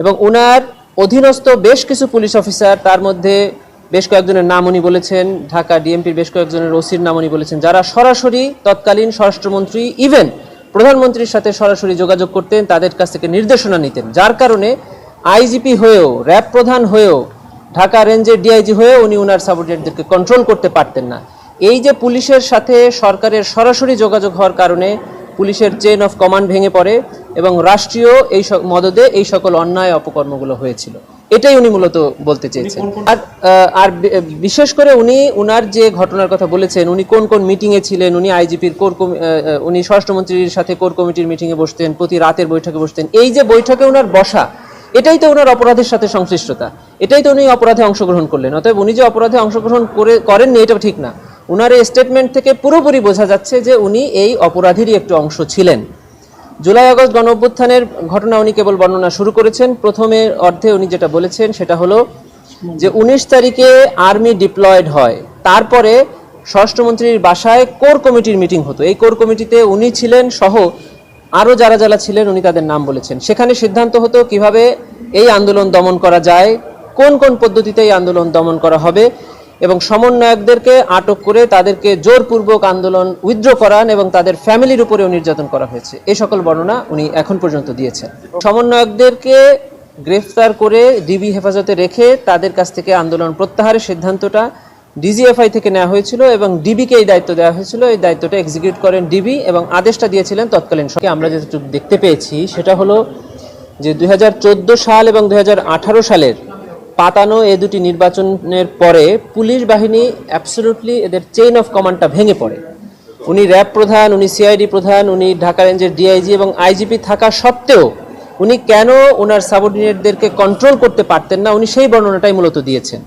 এবং উনার অধীনস্থ বেশ কিছু পুলিশ অফিসার, তার মধ্যে বেশ কয়েকজনের নাম উনি বলেছেন, ঢাকা ডিএমপির বেশ কয়েকজনের ওসির নাম উনি বলেছেন, যারা সরাসরি তৎকালীন স্বরাষ্ট্রমন্ত্রী ইভেন প্রধানমন্ত্রীর সাথে সরাসরি যোগাযোগ করতেন, তাদের কাছ থেকে নির্দেশনা নিতেন। যার কারণে আইজিপি হয়েও, র্যাব প্রধান হয়েও, ঢাকা রেঞ্জের ডিআইজি হয়েও উনি উনার সাবঅর্ডিনেটদেরকে কন্ট্রোল করতে পারতেন না। এই যে পুলিশের সাথে সরকারের সরাসরি যোগাযোগ হওয়ার কারণে পুলিশের চেইন অফ কমান্ড ভেঙে পড়ে এবং রাষ্ট্রীয় এই মদদে এই সকল অন্যায় অপকর্মগুলো হয়েছিল। এটাই উনি মূলত বলতে চেয়েছেন। আর আর বিশেষ করে উনি উনার যে ঘটনার কথা বলেছেন উনি কোন কোন মিটিংয়ে ছিলেন উনি আইজিপির কোর উনি স্বরাষ্ট্রমন্ত্রীর সাথে কোর কমিটির মিটিংয়ে বসতেন প্রতি রাতের বৈঠকে বসতেন। এই যে বৈঠকে উনার বসা এটাই তো ওনার অপরাধের সাথে সংশ্লিষ্টতা। এটাই তো উনি অপরাধে অংশগ্রহণ করলেন। অতএব উনি যে অপরাধে অংশগ্রহণ করে করেননি এটা ঠিক না। উনার এই স্টেটমেন্ট থেকে পুরোপুরি বোঝা যাচ্ছে যে উনি এই অপরাধীরই একটু অংশ ছিলেন। জুলাই আগস্ট গণ অভ্যুত্থানের ঘটনা উনি কেবল বর্ণনা শুরু করেছেন। প্রথমে অর্ধে উনি যেটা বলেছেন সেটা হলো যে উনিশ তারিখে আর্মি ডিপ্লয়েড হয়। তারপরে স্বরাষ্ট্রমন্ত্রীর বাসায় কোর কমিটির মিটিং হতো। এই কোর কমিটিতে উনি ছিলেন সহ আরও যারা যারা ছিলেন উনি তাদের নাম বলেছেন। সেখানে সিদ্ধান্ত হতো কীভাবে এই আন্দোলন দমন করা যায়, কোন কোন পদ্ধতিতে এই আন্দোলন দমন করা হবে এবং সমন্বয়কদেরকে আটক করে তাদেরকে জোরপূর্বক আন্দোলন উইথড্র করান এবং তাদের ফ্যামিলির উপরেও নির্যাতন করা হয়েছে। এই সকল বর্ণনা উনি এখন পর্যন্ত দিয়েছেন। সমন্বয়কদেরকে গ্রেফতার করে ডিবি হেফাজতে রেখে তাদের কাছ থেকে আন্দোলন প্রত্যাহারের সিদ্ধান্তটা ডিজিএফআই থেকে নেওয়া হয়েছিল এবং ডিবিকে এই দায়িত্ব দেওয়া হয়েছিল। এই দায়িত্বটা এক্সিকিউট করেন ডিবি এবং আদেশটা দিয়েছিলেন তৎকালীন সরকার। আমরা যেটুকু দেখতে পেয়েছি সেটা হলো যে দুই হাজার চোদ্দ সাল এবং দুই হাজার আঠারো সালের পাতানো এ দুটি নির্বাচনের পরে পুলিশ বাহিনী অ্যাবসলুটলি এদের চেইন অফ কমান্ডটা ভেঙে পড়ে। উনি র্যাব প্রধান, উনি সিআইডি প্রধান, উনি ঢাকা রেঞ্জের ডিআইজি এবং আইজিপি থাকা সত্ত্বেও উনি কেন ওনার সাবঅর্ডিনেটদেরকে কন্ট্রোল করতে পারতেন না, উনি সেই বর্ণনাটাই মূলত দিয়েছেন।